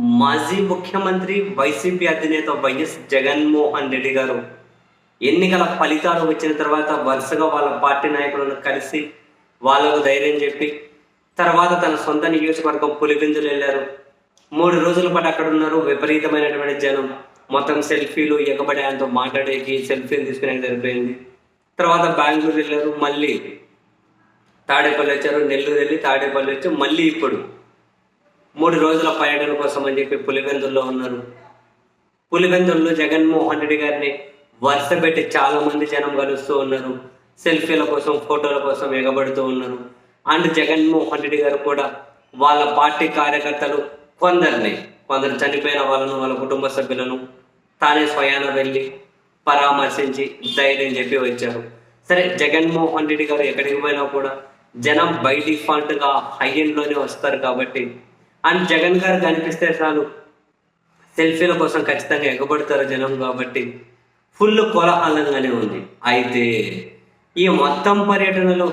మాజీ ముఖ్యమంత్రి వైసీపీ అధినేత వైఎస్ జగన్మోహన్ రెడ్డి గారు ఎన్నికల ఫలితాలు వచ్చిన తర్వాత వరుసగా వాళ్ళ పార్టీ నాయకులను కలిసి వాళ్ళకు ధైర్యం చెప్పి తర్వాత తన సొంత నియోజకవర్గం పులివిందులు వెళ్ళారు. మూడు రోజుల పాటు అక్కడ ఉన్నారు విపరీతమైనటువంటి జనం. మొత్తం సెల్ఫీలు ఎగబడి ఆయనతో మాట్లాడేకి సెల్ఫీలు తీసుకునే సరిపోయింది. తర్వాత బెంగళూరు వెళ్ళారు మళ్ళీ తాడేపల్లి వచ్చారు నెల్లూరు వెళ్ళి తాడేపల్లి వచ్చి మళ్ళీ ఇప్పుడు మూడు రోజుల పర్యటన కోసం అని చెప్పి పులివెందుల్లో ఉన్నారు. పులివెందుల్లో జగన్మోహన్ రెడ్డి గారిని వరుస పెట్టి చాలా మంది జనం కలుస్తూ ఉన్నారు. సెల్ఫీల కోసం ఫోటోల కోసం ఎగబడుతూ ఉన్నారు. అండ్ జగన్మోహన్ రెడ్డి గారు కూడా వాళ్ళ పార్టీ కార్యకర్తలు కొందరిని కొందరు చనిపోయిన వాళ్ళను వాళ్ళ కుటుంబ సభ్యులను తానే స్వయాన వెళ్ళి పరామర్శించి ధైర్యం చెప్పి వచ్చారు. సరే జగన్మోహన్ రెడ్డి గారు ఎక్కడికి పోయినా కూడా జనం బై డిఫాల్ట్గా హై వస్తారు కాబట్టి అండ్ జగన్ గారు కనిపిస్తే చాలు. సెల్ఫీల కోసం ఖచ్చితంగా ఎగబడతారు జనం కాబట్టి ఫుల్ కోలాహలంగానే ఉంది. అయితే ఈ మొత్తం పర్యటనలో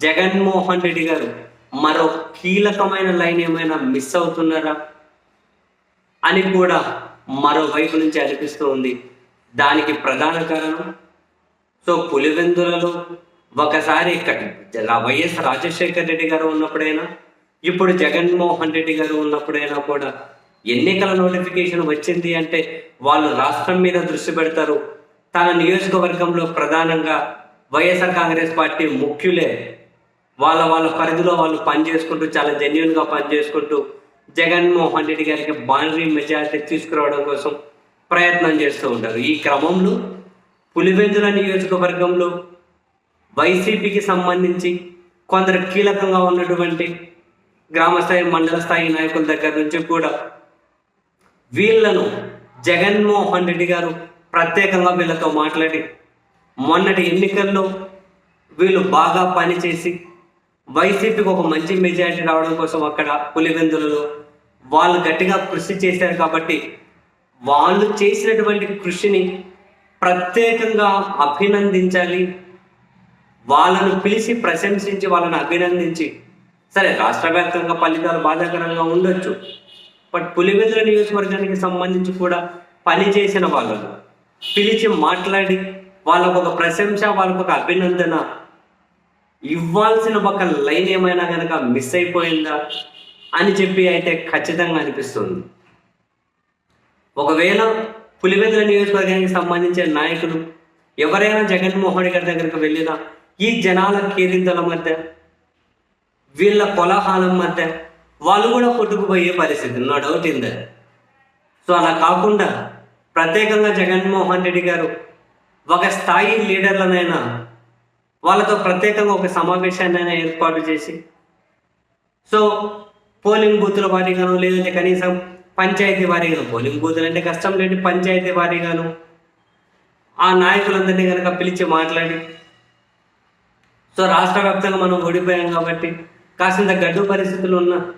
జగన్మోహన్ రెడ్డి గారు మరో కీలకమైన లైన్ ఏమైనా మిస్ అవుతున్నారా అని కూడా మరోవైపు నుంచి అనిపిస్తూ ఉంది. దానికి ప్రధాన కారణం సో పులివెందులలో ఒకసారి ఇక్కడ జ- వైఎస్ రాజశేఖర్ రెడ్డి గారు ఉన్నప్పుడైనా ఇప్పుడు జగన్మోహన్ రెడ్డి గారు ఉన్నప్పుడైనా కూడా ఎన్నికల నోటిఫికేషన్ వచ్చింది అంటే వాళ్ళు రాష్ట్రం మీద దృష్టి పెడతారు. తన నియోజకవర్గంలో ప్రధానంగా వైఎస్ఆర్ కాంగ్రెస్ పార్టీ ముఖ్యులే. వాళ్ళ వాళ్ళ పరిధిలో వాళ్ళు పనిచేసుకుంటూ చాలా జెన్యున్గా పనిచేసుకుంటూ జగన్మోహన్ రెడ్డి గారికి బాండరీ మెజారిటీ తీసుకురావడం కోసం ప్రయత్నం చేస్తూ ఉంటారు. ఈ క్రమంలో పులివెందుల నియోజకవర్గంలో వైసీపీకి సంబంధించి కొందరు కీలకంగా ఉన్నటువంటి గ్రామ స్థాయి మండల స్థాయి నాయకుల దగ్గర నుంచి కూడా వీళ్ళను జగన్మోహన్ రెడ్డి గారు ప్రత్యేకంగా వీళ్ళతో మాట్లాడి మొన్నటి ఎన్నికల్లో వీళ్ళు బాగా పనిచేసి వైసీపీకి ఒక మంచి మెజారిటీ రావడం కోసం అక్కడ పులివెందులలో వాళ్ళు గట్టిగా కృషి చేశారు కాబట్టి వాళ్ళు చేసినటువంటి కృషిని ప్రత్యేకంగా అభినందించాలి. వాళ్ళను పిలిచి ప్రశంసించి వాళ్ళని అభినందించి సరే రాష్ట్ర వ్యాప్తంగా ఫలితాలు బాధాకరంగా ఉండొచ్చు. బట్ పులివెందుల నియోజకవర్గానికి సంబంధించి కూడా పని చేసిన వాళ్ళను పిలిచి మాట్లాడి వాళ్ళకు ఒక ప్రశంస వాళ్ళకు ఒక అభినందన ఇవ్వాల్సిన ఒక లైన్ ఏమైనా కనుక మిస్ అయిపోయిందా అని చెప్పి అయితే ఖచ్చితంగా అనిపిస్తుంది. ఒకవేళ పులివెందుల నియోజకవర్గానికి సంబంధించిన నాయకులు ఎవరైనా జగన్మోహన్ రెడ్డి గారి దగ్గరికి వెళ్ళినా ఈ జనాల కేరింతల మధ్య వీళ్ళ కొలహాలం మధ్య వాళ్ళు కూడా కొట్టుకుపోయే పరిస్థితి no doubt in that so అలా కాకుండా ప్రత్యేకంగా జగన్మోహన్ రెడ్డి గారు ఒక స్థాయి లీడర్లనైనా వాళ్ళతో ప్రత్యేకంగా ఒక సమావేశాన్ని ఏర్పాటు చేసి సో పోలింగ్ బూతుల వారీగాను లేదంటే కనీసం పంచాయతీ వారీగాను పోలింగ్ బూతులు అంటే కష్టం లేని పంచాయతీ వారీగాను ఆ నాయకులందరినీ కనుక పిలిచి మాట్లాడి సో రాష్ట్ర వ్యాప్తంగా మనం ఓడిపోయాం కాబట్టి కాసింత గడ్డు పరిస్థితులు ఉన్న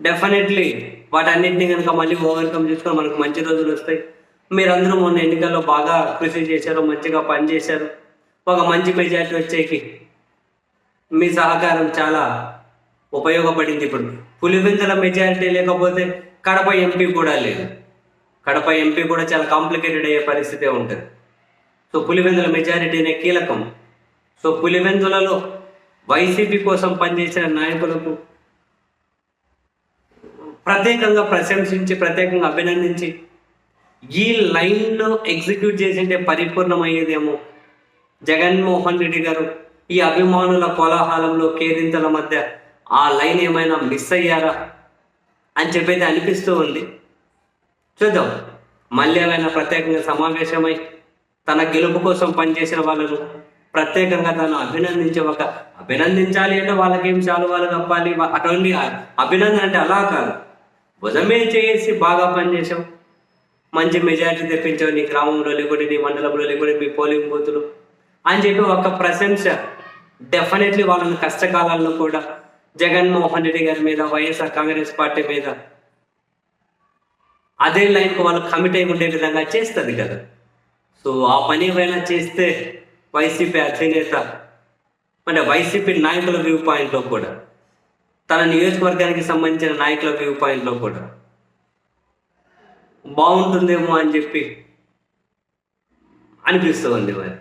డెఫినెట్లీ వాటన్నిటిని కనుక మళ్ళీ ఓవర్కమ్ చేసుకొని మనకు మంచి రోజులు వస్తాయి. మీరందరూ మొన్న ఎన్నికల్లో బాగా కృషి చేశారు మంచిగా పనిచేశారు ఒక మంచి మెజార్టీ వచ్చేకి మీ సహకారం చాలా ఉపయోగపడింది ఇప్పుడు. పులివెందుల మెజారిటీ లేకపోతే కడప ఎంపీ కూడా లేదు. కడప ఎంపీ కూడా చాలా కాంప్లికేటెడ్ అయ్యే పరిస్థితే ఉంటుంది. సో పులివెందుల మెజారిటీనే కీలకం. సో పులివెందులలో వైసీపీ కోసం పనిచేసిన నాయకులకు ప్రత్యేకంగా ప్రశంసించి ప్రత్యేకంగా అభినందించి ఈ లైన్లో ఎగ్జిక్యూట్ చేసింటే పరిపూర్ణమయ్యేదేమో జగన్మోహన్ రెడ్డి గారు ఈ అభిమానుల కోలాహలంలో కేరింతల మధ్య ఆ లైన్ ఏమైనా మిస్ అయ్యారా అని చెప్పేది అనిపిస్తూ ఉంది. చూద్దాం. మళ్ళీ ఏమైనా ప్రత్యేకంగా సమావేశమై తన గెలుపు కోసం పనిచేసిన వాళ్ళను ప్రత్యేకంగా తను అభినందించే ఒక అభినందించాలి అంటే వాళ్ళకేం చాలు? వాళ్ళు కప్పాలి అటువంటి అభినందన అంటే అలా కాదు. భుజమే చేసి బాగా పనిచేసావు. మంచి మెజారిటీ తెప్పించావు. నీ గ్రామంలో లేకుంటే నీ మండలంలో లేకుంటే మీ పోలింగ్ బూతులు అని చెప్పి ఒక ప్రశంస డెఫినెట్లీ వాళ్ళని కష్టకాలాల్లో కూడా జగన్మోహన్ రెడ్డి గారి మీద వైఎస్ఆర్ కాంగ్రెస్ పార్టీ మీద అదే లైన్కి వాళ్ళు కమిట్ అయి ఉండే విధంగా చేస్తుంది కదా. సో ఆ పని ఏమైనా చేస్తే వైసీపీ అధినేత అంటే వైసీపీ నాయకుల వ్యూ పాయింట్లో కూడా తన నియోజకవర్గానికి సంబంధించిన నాయకుల వ్యూ పాయింట్లో కూడా. బాగుంటుందేమో అని చెప్పి అనిపిస్తుంది మరి.